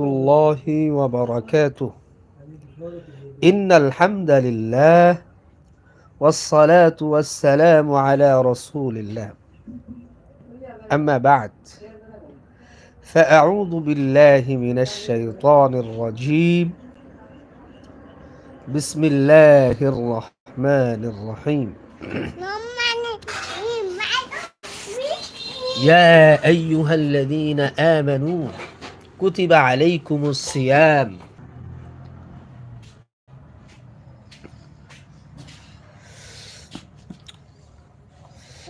الله وبركاته. إن الحمد لله والصلاة والسلام على رسول الله. أما بعد فأعوذ بالله من الشيطان الرجيم. بسم الله الرحمن الرحيم. يا أيها الذين آمنوا كتب عليكم الصيام.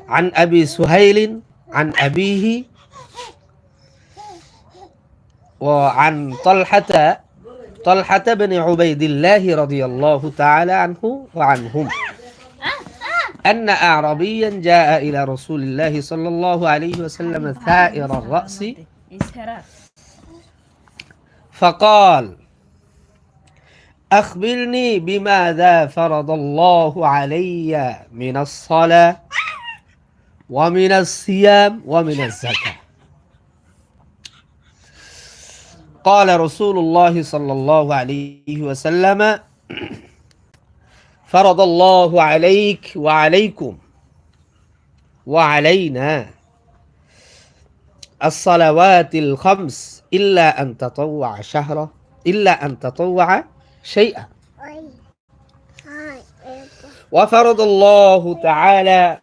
عن أبي سهيل عن أبيه وعن طلحة طلحة بن عبيد الله رضي الله تعالى عنه وعنهم. أن أعربيا جاء إلى رسول الله صلى الله عليه وسلم ثائر الرأس. فقال أخبرني بماذا فرض الله علي من الصلاة ومن الصيام ومن الزكاة. قال رسول الله صلى الله عليه وسلم فرض الله عليك وعليكم وعلينا الصلوات الخمس إلا أن تطوع شهرا إلا أن تطوع شيئا. وفرض الله تعالى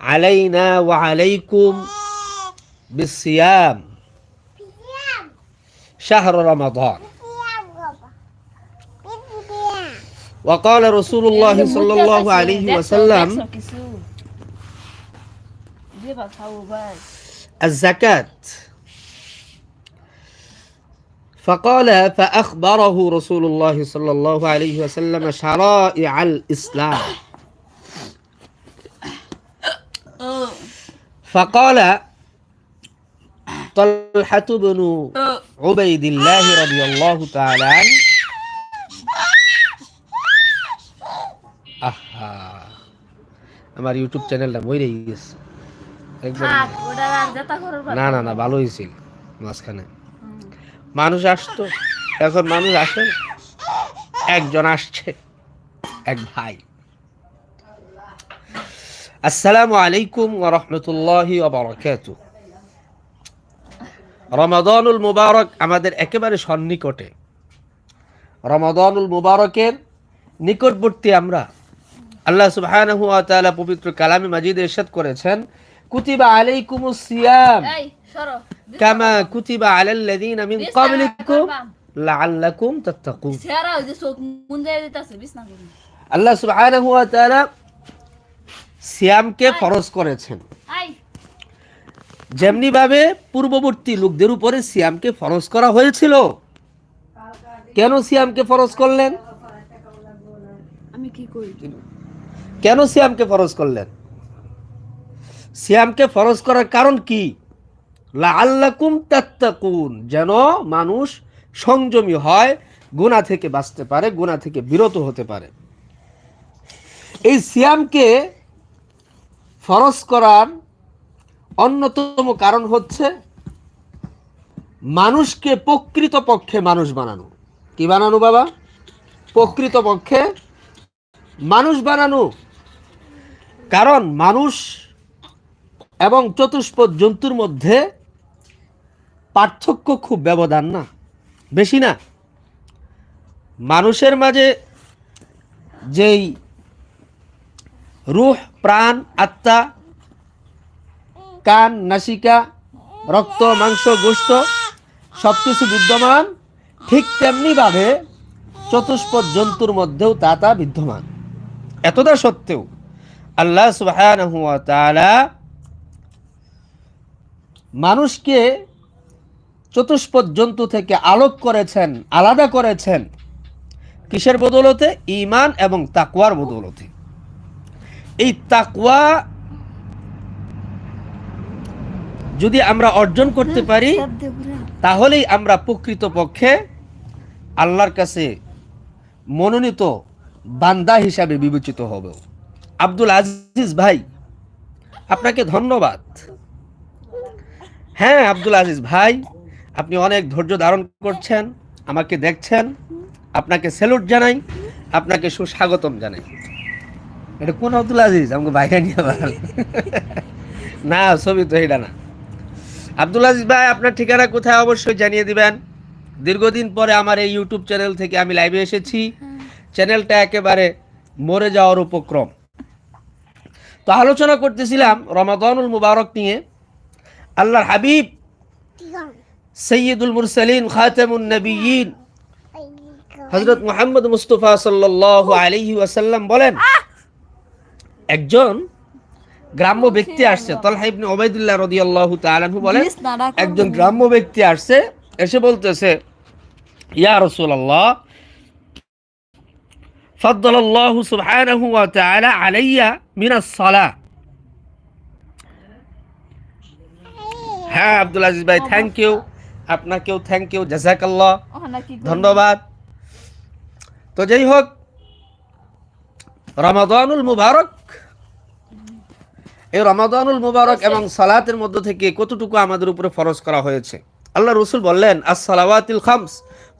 علينا وعليكم بالصيام. شهر رمضان. وقال رسول الله صلى الله عليه وسلم الزكاة. فقال فأخبره رسول الله صلى الله عليه وسلم شرائع الإسلام فقال طلحة بن عبيد الله رضي الله تعالى عنه আহা আমার ইউটিউব চ্যানেলটা মরে গেছে একদম না না না ভালো হয়েছিল মাঝখানে মানুষ আসতো, এখন মানুষ আসে না। একজন আসছে, এক ভাই। আসসালামু আলাইকুম রাহমাতুল্লাহি ওয়া বারাকাতু রমাদানুল মুবারক আমাদের একেবারে সন্নিকটে। রমাদানুল মুবারকের নিকটবর্তী আমরা আল্লাহ সুবহানাহু ওয়া তাআলা পবিত্র কালামে মাজিদে ইরশাদ করেছেন, কুতিবা আলাইকুমুস সিয়াম। কামা কুতিবা আলাল লাযিনা মিন ক্বাবলিকুম লাআল্লাকুম তাত্তাকুন আল্লাহ সুবহানাহু ওয়া তাআলা সিয়ামকে ফরজ করেছেন। যেমনি ভাবে পূর্ববর্তী লোকদের উপরে সিয়ামকে ফরজ করা হয়েছিল। কেন সিয়ামকে ফরজ করলেন? আমি কি করি? কেন সিয়ামকে ফরজ করলেন? সিয়ামকে ফরজ করার কারণ কি? লাআল্লাকুম তাত্তাকুন। যেন মানুষ সংযমী হয়, গুনাহ থেকে বাঁচতে পারে গুণা থেকে বিরত হতে পারে। এই সিয়ামকে ফরজ করার অন্যতম কারণ হচ্ছে মানুষকে প্রকৃত পক্ষে মানুষ বানানো। কি বানানো বাবা? প্রকৃত পক্ষে মানুষ বানানো। কারণ মানুষ এবং চতুষ্পদ জন্তুর মধ্যে পার্থক্য খুব ব্যবধান না। বেশি না। মানুষের মাঝে যেই রুহ, প্রাণ, আত্মা, কান, নাসিকা, রক্ত, মাংস গোস্ত সব কিছু বিদ্যমান, ঠিক তেমনিভাবে চতুষ্পদ জন্তুর মধ্যেও তা তা বিদ্যমান। এতটা সত্ত্বেও আল্লাহ তাআলা মানুষকে চতুষ্পদ জন্তু থেকে আলোক করেছেন, আলাদা করেছেন। কিসের বদলতে? ইমান এবং তাকওয়ার বদলতে। এই তাকুয়া যদি আমরা অর্জন করতে পারি, তাহলেই আমরা প্রকৃত পক্ষে আল্লাহর কাছে মনোনীত বান্দা হিসাবে বিবেচিত হব। আব্দুল আজিজ ভাই, আপনাকে ধন্যবাদ। হ্যাঁ আব্দুল আজিজ ভাই আপনি অনেক ধৈর্য ধারণ করছেন, আমাকে দেখছেন, আপনাকে স্যালুট জানাই, আপনাকে সুস্বাগতম জানাই। এটা কোন আব্দুল আজিজ? আমাকে বাইরে নিয়ে আবার না, ছবি তো এটা না। আব্দুল আজিজ ভাই, আপনার ঠিকানা কোথায় অবশ্যই জানিয়ে দিবেন। দীর্ঘদিন পরে আমার এই ইউটিউব চ্যানেল থেকে আমি লাইভে এসেছি। চ্যানেলটা একেবারে মরে যাওয়ার উপক্রম। তো আলোচনা করতেছিলাম রমাদানুল মুবারক নিয়ে। আল্লাহর হাবিব সৈয়দুল মুরসালিন খাতামুন নবীন হজরত মোহাম্মদ মুস্তফা সাল্লাহ আলহি ওয়াসাল্লাম বলেন একজন গ্রাম্য ব্যক্তি আসছে তলহা ইবনে ওবায়দুল্লাহ রদিয়াল্লাহ তাআলাহু বলেন একজন গ্রাম্য ব্যক্তি আসছে এসে বলতেছে ইয়া রাসূলুল্লাহ আল্লাহ সুবহানাহু ওয়া তাআলা আলাইয়া মিনাস সালাহ। হ্যাঁ আব্দুল আজিজ ভাই থ্যাংক ইউ আপনাকেও থ্যাংক ইউ জাজাকাল্লাহ? ধন্যবাদ। তো যাই হোক রমাদানুল মুবারক। এই রমাদানুল মুবারক এবং সালাতের মধ্য থেকে কতটুকু আমাদের উপরে ফরজ করা হয়েছে? আল্লাহ রসুল বললেন আসসালাওয়াতিল খামস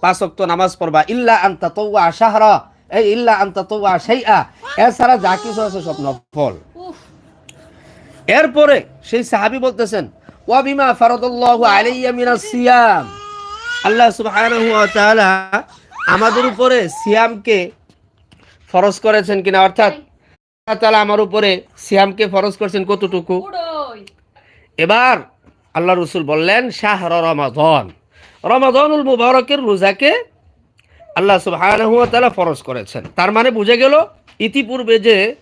পাঁচ ওয়াক্ত নামাজ পড়বা। ইল্লা আন্তা তওয়া শাহরা এই ইল্লা আন্তা তওয়া শাইআ। এছাড়া যা কিছু আছে সব নফল। এরপরে সেই সাহাবি বলতেছেন ওয়া বিমা ফারাদাল্লাহু আলাইয়া মিনাস সিয়াম। আল্লাহ সুবহানাহু ওয়া তাআলা আমাদের উপরে সিয়ামকে ফরজ করেছেন কিনা? অর্থাৎ আল্লাহ তাআলা আমার উপরে সিয়ামকে ফরজ করেছেন কতটুকু? এবার আল্লাহ রসুল বললেন শাহর রমাদন। রমাদনুল মুবারকের রোজাকে আল্লাহ সুবহানাহু ওয়া তাআলা ফরজ করেছেন। তার মানে বুঝে গেল ইতিপূর্বে যে।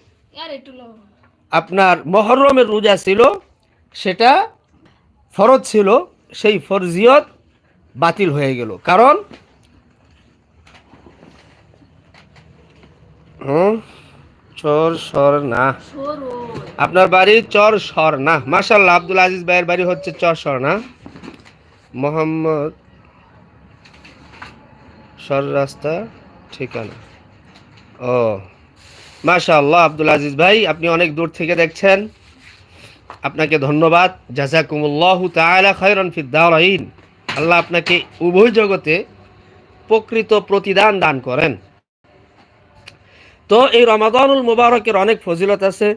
আপনার মহরমের রোজা ছিল সেটা ফরজ ছিল, সেই ফরজিয়ত বাতিল হয়ে গেল। কারণ চর, সর না। আপনার বাড়ি চর, সর না। মাশাল্লাহ আব্দুল আজিজ ভাইয়ের বাড়ি হচ্ছে চর, সর না। মোহাম্মদ সর রাস্তা, ঠিকানা। ও, মাশাআল্লাহ, আব্দুল আজিজ ভাই, আপনি অনেক দূর থেকে দেখছেন। আপনাকে ধন্যবাদ। জাজাকুমুল্লাহ তাআলা খায়রান ফিদ দারাইন আল্লাহ আপনাকে উভয় জগতে প্রকৃত প্রতিদান দান করেন। তো এই রমাদানুল মুবারকের অনেক ফজিলত আছে।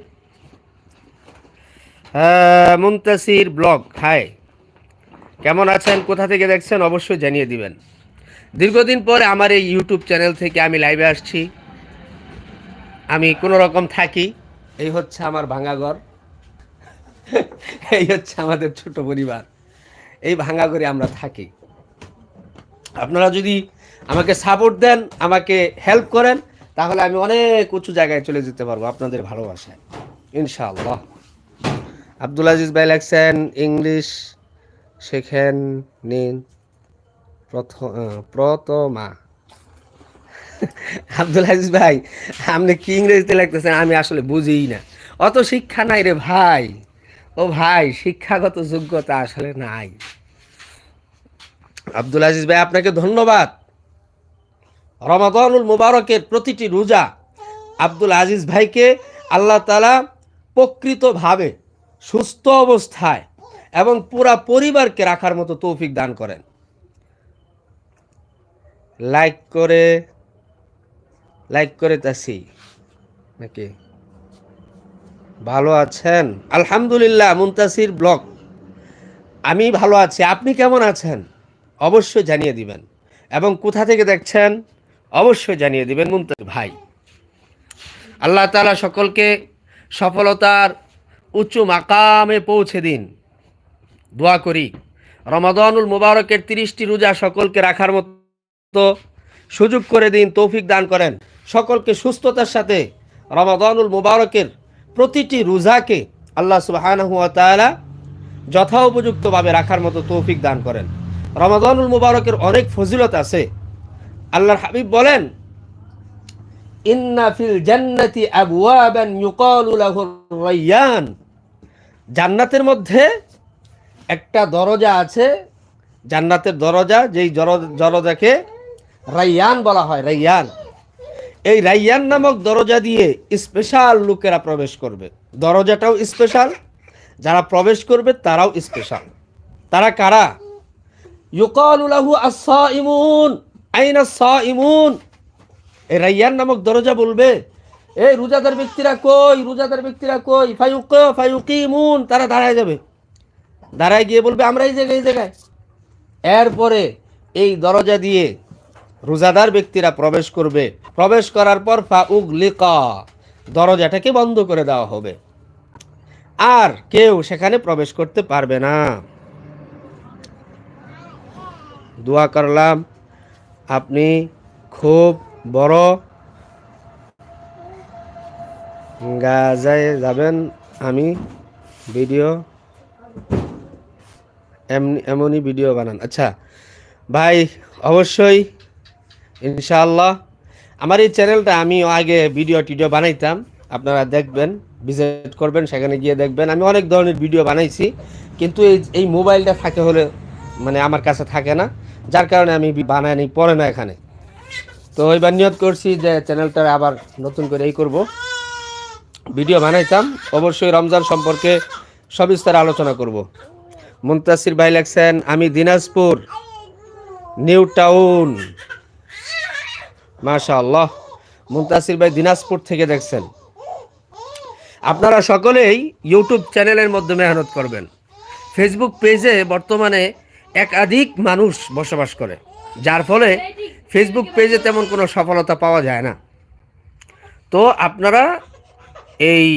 Muntasir blog, hi. কেমন আছেন, কোথা থেকে দেখছেন অবশ্যই জানিয়ে দিবেন। দীর্ঘদিন পরে আমার এই ইউটিউব চ্যানেল থেকে আমি লাইভে আসছি। আমি কোনো রকম থাকি। এই হচ্ছে আমার ভাঙা ঘর। এই হচ্ছে আমাদের ছোট পরিবার। এই ভাঙা করে আমরা থাকি। আপনারা যদি আমাকে সাপোর্ট দেন, আমাকে হেল্প করেন, তাহলে আমি অনেক উঁচু জায়গায় চলে যেতে পারব আপনাদের ভালোবাসায়। ইনশাআল্লাহ। আব্দুল আজিজ ভাই লেখছেন, ইংলিশ শেখেন নিন প্রথম। আব্দুল আজিজ ভাই, আপনি কি ইংরেজিতে লিখতেছেন আমি আসলে বুঝিই না। অত শিক্ষা নাই রে ভাই। ও ভাই শিক্ষাগত যোগ্যতা আসলে নাই। আব্দুল আজিজ ভাই আপনাকে ধন্যবাদ। রমাদানুল মুবারকের প্রতিটি রোজা আব্দুল আজিজ ভাইকে আল্লাহ তালা প্রকৃতভাবে সুস্থ অবস্থায় এবং পুরা পরিবারকে রাখার মতো তৌফিক দান করেন। লাইক করে লাইক করে তাসি। নাকি? ভালো আছেন? আলহামদুলিল্লাহ, মুন্তাসির ব্লগ। আমি ভালো আছি। আপনি কেমন আছেন? অবশ্যই জানিয়ে দিবেন। এবং কোথা থেকে দেখছেন? অবশ্যই জানিয়ে দিবেন মুমতাজ ভাই। আল্লাহ তালা সকলকে সফলতার উচ্চ মাকামে পৌঁছে দিন। দোয়া করি। রমাদানুল মুবারকের তিরিশটি রোজা সকলকে রাখার মতো সুযোগ করে দিন, তৌফিক দান করেন। সকলকে সুস্থতার সাথে রমাদানুল মুবারকের প্রতিটি রোজাকে আল্লাহ সুবহানাহু ওয়া তাআলা যথা রাখার মতো তৌফিক দান করেন। রমাদানুল মুবারকের অনেক ফজিলত আছে। আল্লাহর হাবিব বলেন, ইন্না ফিল জান্নাতি আবওয়াবান ইউকালু লাহুর রায়্যান জান্নাতের মধ্যে একটা দরজা আছে। জান্নাতের দরজা, যেই জর- দরজাকে রাইয়ান বলা হয় রাইয়ান এই রাইয়ান নামক দরজা দিয়ে স্পেশাল লোকেরা প্রবেশ করবে। দরজাটাও স্পেশাল যারা প্রবেশ করবে তারাও স্পেশাল তারা কারা? ইউকালু লাহু আস-সাইমুন আইনা আস-সাইমুন এই রাইয়ান নামক দরজা বলবে, এই রোজাদার ব্যক্তিরা কই? রোজাদার ব্যক্তিরা কই? ফায়ুক, ফায়ুকিমুন। তারা দাঁড়ায় যাবে। দাঁড়ায় গিয়ে বলবে, আমরা এই জায়গায় এই জায়গায়। এরপরে এই দরজা দিয়ে রোজাদার ব্যক্তিরা প্রবেশ করবে। প্রবেশ করার পর ফাউক লিকা দরজাটাকে বন্ধ করে দেওয়া হবে। আর কেউ সেখানে প্রবেশ করতে পারবে না। দোয়া করলাম, আপনি খুব বড় গাজায় যাবেন, আমি ভিডিও এমনি, এমনই ভিডিও বানান। আচ্ছা ভাই, অবশ্যই ইনশাআল্লাহ। আমার এই চ্যানেলটা আমি আগে ভিডিও টিডিও বানাইতাম। আপনারা দেখবেন, ভিজিট করবেন, সেখানে গিয়ে দেখবেন। আমি অনেক ধরনের ভিডিও বানাইছি, কিন্তু এই এই মোবাইলটা থাকে হলে মানে আমার কাছে থাকে না। যার কারণে আমি বানাইনি পড়ে না এখানে। তো এবার নিয়ত করছি যে চ্যানেলটা আবার নতুন করে এই করব। ভিডিও বানাইতাম, অবশ্যই রমজান সম্পর্কে সবিস্তারে আলোচনা করব। মুন্তাসির ভাই লেখছেন, আমি দিনাজপুর, নিউ টাউন। মাশাআল্লাহ। মুন্তাসির ভাই দিনাজপুর থেকে দেখছেন। আপনারা সকলেই ইউটিউব চ্যানেলের মধ্যে মেহনত করবেন। ফেসবুক পেজে বর্তমানে একাধিক মানুষ বসবাস করে। যার ফলে ফেসবুক পেজে তেমন কোনো সফলতা পাওয়া যায় না। তো আপনারা এই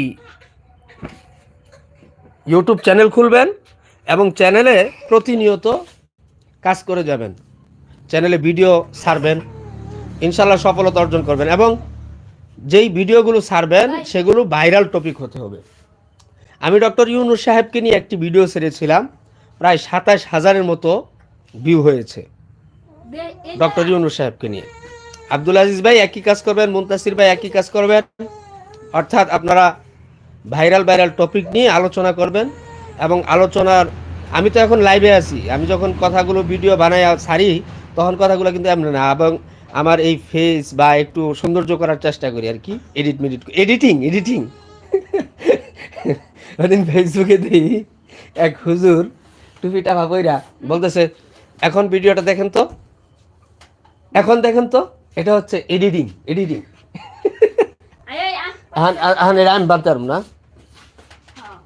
ইউটিউব চ্যানেল খুলবেন এবং চ্যানেলে প্রতিনিয়ত কাজ করে যাবেন। চ্যানেলে ভিডিও ছাড়বেন। ইনশাল্লাহ সফলতা অর্জন করবেন এবং যেই ভিডিওগুলো ছাড়বেন সেগুলো ভাইরাল টপিক হতে হবে। আমি ডক্টর ইউনুস সাহেবকে নিয়ে একটি ভিডিও ছেড়েছিলাম প্রায় সাতাশ হাজারের মতো ভিউ হয়েছে ডক্টর ইউনুস সাহেবকে নিয়ে। আব্দুল আজিজ ভাই একই কাজ করবেন মুন্তাসির ভাই একই কাজ করবেন। অর্থাৎ আপনারা ভাইরাল ভাইরাল টপিক নিয়ে আলোচনা করবেন এবং আলোচনার আমি তো এখন লাইভে আছি। আমি যখন কথাগুলো ভিডিও বানাই ছাড়ি তখন কথাগুলো কিন্তু এমন না। এবং আমার এই ফেস বা একটু সৌন্দর্য করার চেষ্টা করি আর কি। এডিট মেডিট এডিটিং এডিটিং ওদিন ফেসবুকে দিই এক হুজুর টুপিটা ভাবইরা বলতেছে এখন ভিডিওটা দেখেন তো? এখন দেখেন তো? এটা হচ্ছে এডিটিং এডিটিং। আহান এটা আমি পারব না? হ্যাঁ।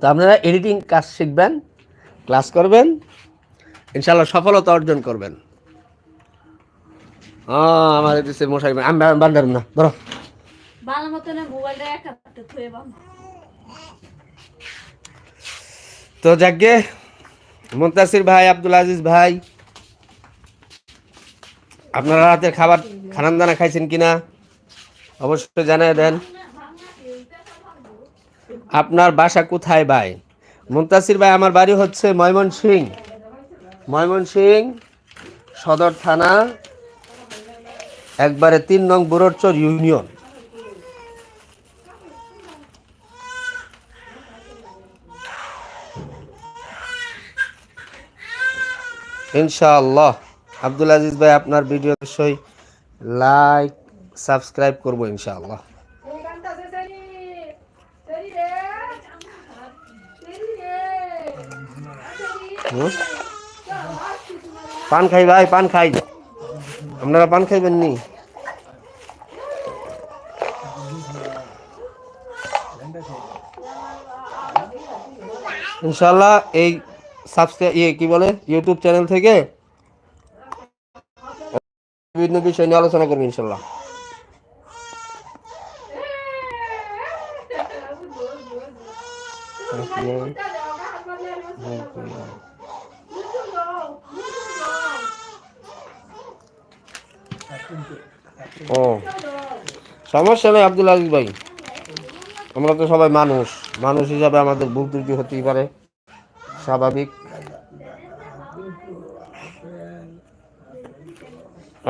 তো আপনারা এডিটিং কাজ শিখবেন ক্লাস করবেন ইনশাল্লাহ সফলতা অর্জন করবেন। আমার দিচ্ছে মশাই আমি আমি না ধরো। ভালো মতন মোবাইলটা এক হাতে থুয়ে তো যাকে মুন্তাসির ভাই আব্দুল আজিজ ভাই আপনারা রাতের খাবার খানান দানা খাইছেন কিনা অবশ্যই জানিয়ে দেন। আপনার বাসা কোথায় ভাই? মুন্তাসির ভাই আমার বাড়ি হচ্ছে ময়মনসিং। ময়মনসিং সদর থানা একবারে তিন নং বুড়োরচর ইউনিয়ন। ইনশাআল্লাহ। আব্দুল আজিজ ভাই, আপনার ভিডিও অবশ্যই লাইক সাবস্ক্রাইব করব ইনশাআল্লাহ। পান খাই ভাই, পান খাই। আপনারা পান খাইবেন নি ইনশাল্লাহ এই সাবস্ক্রাইব ইয়ে কি বলে ইউটিউব চ্যানেল থেকে বিভিন্ন বিষয় নিয়ে আলোচনা করব ইনশাল্লাহ ও সমস্যা নেই আব্দুল আজিজ ভাই। আমরা তো সবাই মানুষ। মানুষ হিসাবে আমাদের ভুল ত্রুটি হতেই পারে। স্বাভাবিক।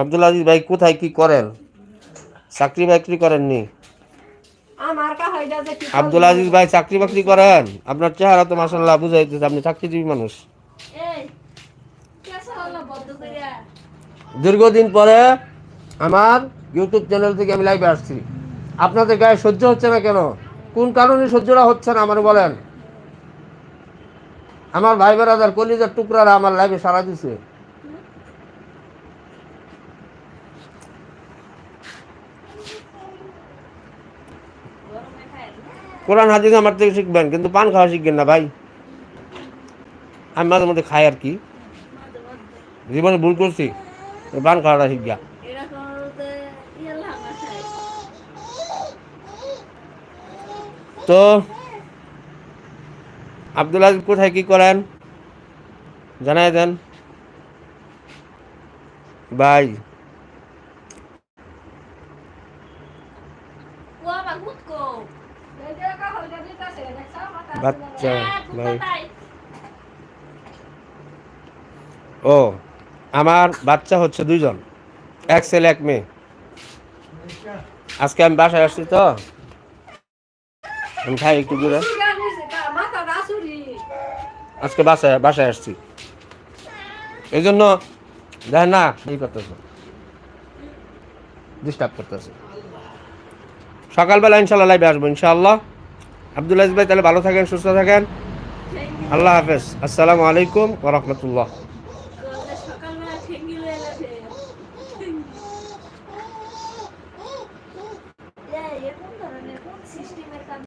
আব্দুল আজিজ ভাই কোথায় কি করেন? চাকরি বাকরি করেননি? আব্দুল আজিজ ভাই চাকরি বাকরি করেন? আপনার চেহারা তো মাসাল্লাহ বুঝাইতেছে আপনি চাকরিজীবী মানুষ। দীর্ঘদিন পরে আমার ইউটিউব চ্যানেল থেকে আমি লাইভে আসছি। আপনাদের গায়ে সহ্য হচ্ছে না কেন? কোন কারণে সহ্যটা হচ্ছে না, আমার বলেন। আমার ভাই বেড়াদার কলিজার টুকরারা আমার লাইফে সারা দিছে। কোরআন, হাদিস আমার থেকে শিখবেন, কিন্তু পান খাওয়া শিখবেন না ভাই। আমি মাঝে মধ্যে খাই আর কি। জীবনে ভুল করছি পান খাওয়াটা এরকম হতে ইয়ে লাঙা খায়। তো আব্দুল আজিজ কোথায় কি করেন? জানাই দেন। আছে বাচ্চা এ, ভাই। ও আমার বাচ্চা হচ্ছে দুইজন এক ছেলে এক মেয়ে। আজকে আমি বাসায় আসছি তো। আমি খাই একটু দূরে। আজকে বাসায় বাসায় আসছি। এই জন্য দেখেন না এই করতেছে। ডিস্টার্ব করতেছে। সকালবেলা ইনশাল্লাহ লাইভে আসব ইনশাআল্লাহ আব্দুল আজিজ ভাই, তাহলে ভালো থাকেন, সুস্থ থাকেন। আল্লাহ হাফেজ। আসসালামু আলাইকুম ওরহমতুল্লাহ